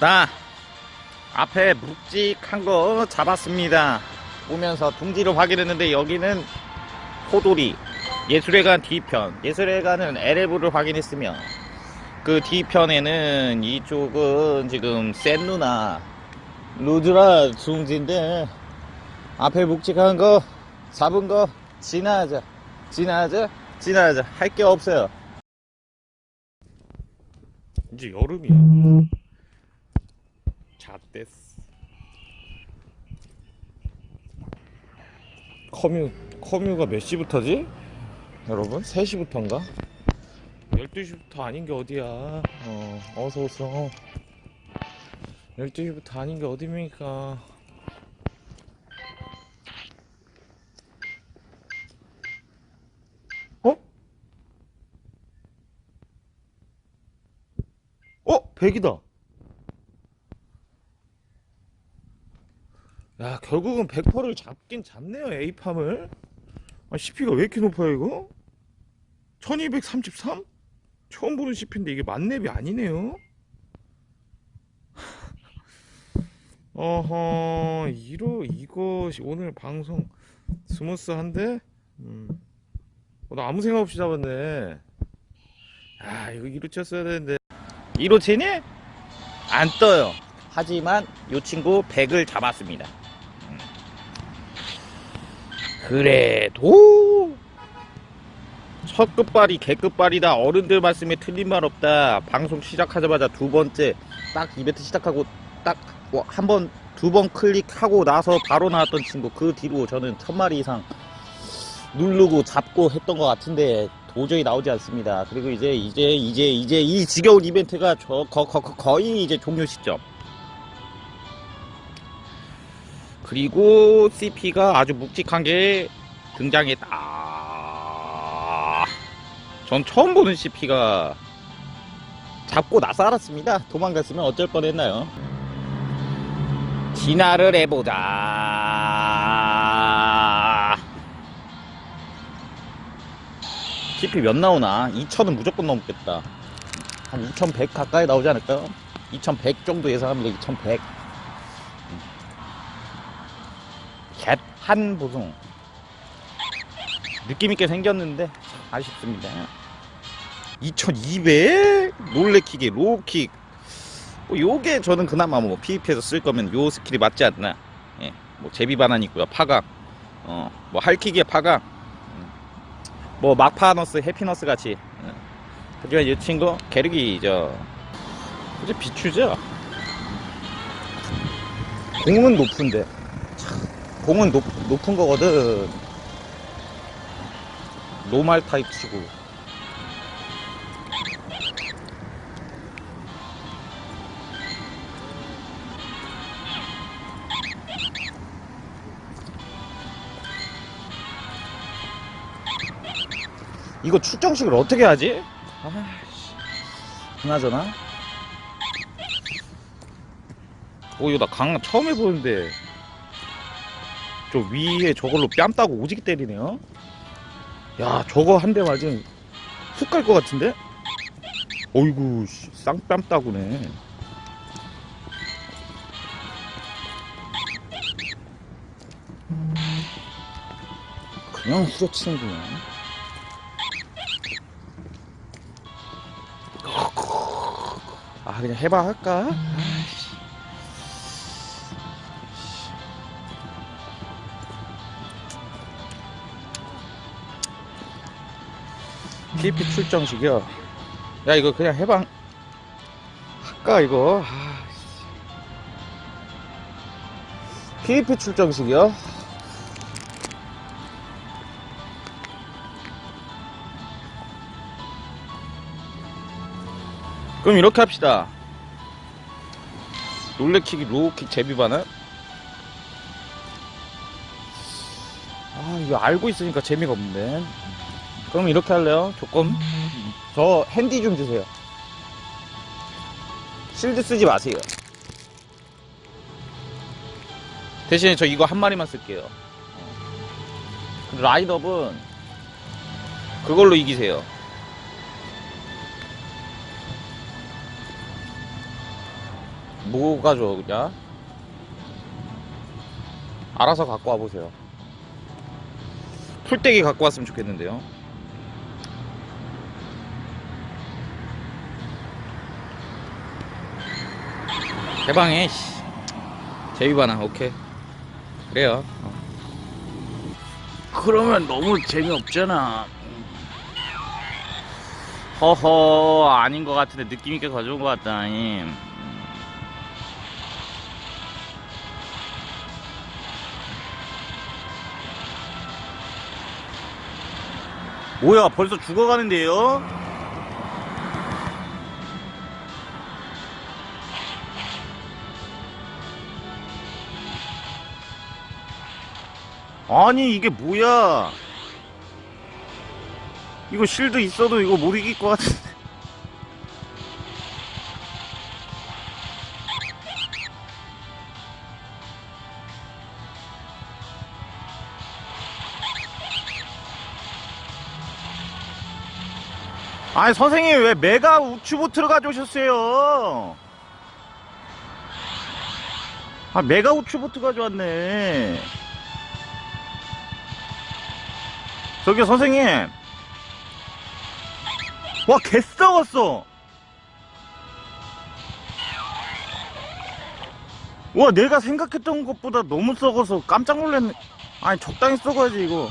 나 앞에 묵직한 거 잡았습니다. 오면서 둥지를 확인했는데 여기는 호돌이 예술회관 뒤편 예술회관은 LF를 확인했으며 그 뒤편에는 이쪽은 지금 센누나 루드라 둥지인데 앞에 묵직한 거 잡은 거 지나자 지나자 지나자 할 게 없어요. 이제 여름이야. 잣됐어. 커뮤, 커뮤가 몇 시부터지? 여러분? 3시부터인가? 12시부터 아닌 게 어디야. 어, 어서 오세요. 12시부터 아닌 게 어딥니까? 어? 어? 100이다. 야, 결국은 100%를 잡긴 잡네요, A팜을. 아, CP가 왜 이렇게 높아요, 이거? 1233? 처음 보는 CP인데 이게 만렙이 아니네요? 어허, 이러, 이거, 오늘 방송 스무스한데? 음. 어, 나 아무 생각 없이 잡았네. 아, 이거 이로 쳤어야 되는데. 이로 치니? 안 떠요. 하지만 이 친구 100을 잡았습니다. 음. 그래도 첫 끝발이 개끝발이다. 어른들 말씀에 틀린 말 없다. 방송 시작하자마자 두 번째 딱 이벤트 시작하고 딱 한 번 두 번 클릭하고 나서 바로 나왔던 친구 그 뒤로 저는 천 마리 이상 누르고 잡고 했던 것 같은데 도저히 나오지 않습니다. 그리고 이제 이제 이제 이제 이 지겨운 이벤트가 저 거, 거, 거, 거의 이제 종료 시점. 그리고 CP가 아주 묵직한 게 등장했다. 전 처음 보는 CP가 잡고 나서 알았습니다. 도망갔으면 어쩔 뻔했나요? 진화를 해보자. CP 몇 나오나? 2000은 무조건 넘겠다. 한 2100 가까이 나오지 않을까요? 2100 정도 예상합니다. 2100. 갯한 보송. 느낌있게 생겼는데, 아쉽습니다. 2200? 놀래키기, 로우킥. 뭐 요게 저는 그나마 뭐 PVP에서 쓸 거면 요 스킬이 맞지 않나. 예. 뭐 제비 반환 있고요. 파각. 어, 뭐 할킥의 파각. 뭐 막파너스, 해피너스 같이. 예. 하지만 이 친구 게르기 저 이제 비추죠. 공은 높은데 참, 공은 높, 높은 거거든. 노말 타입 치고. 이거 출정식을 어떻게 하지? 아씨. 그나저나. 오, 이거 나 강남 처음 해보는데. 저 위에 저걸로 뺨 따고 오지게 때리네요. 야, 저거 한 대 맞으면 훅 갈 것 같은데? 어이구, 씨, 쌍뺨 따구네. 그냥 후려치는구나. 아 그냥 해봐 할까? PVP 출정식이요. 야 이거 그냥 해봐 할까 이거? PVP 출정식이요? 그럼 이렇게 합시다. 놀래키기, 로우킥, 제비반은? 아, 이거 알고 있으니까 재미가 없네. 그럼 이렇게 할래요? 조건. 저 핸디 좀 주세요. 실드 쓰지 마세요. 대신에 저 이거 한 마리만 쓸게요. 라인업은 그걸로 이기세요. 뭐가 좋냐? 알아서 갖고 와보세요. 풀떼기 갖고 왔으면 좋겠는데요. 대방해, 씨. 제비바나, 오케이. 그래요. 어. 그러면 너무 재미없잖아. 허허, 아닌 것 같은데 느낌 있게 가져온 것 같다, 님. 뭐야, 벌써 죽어가는데요? 아니, 이게 뭐야? 이거 실드 있어도 이거 못 이길 것 같은데. 아니 선생님 왜 메가 우추보트를 가져오셨어요? 아 메가 우추보트 가져왔네. 저기요 선생님. 와 개썩었어. 와 내가 생각했던 것보다 너무 썩어서 깜짝 놀랐네. 아니 적당히 썩어야지 이거.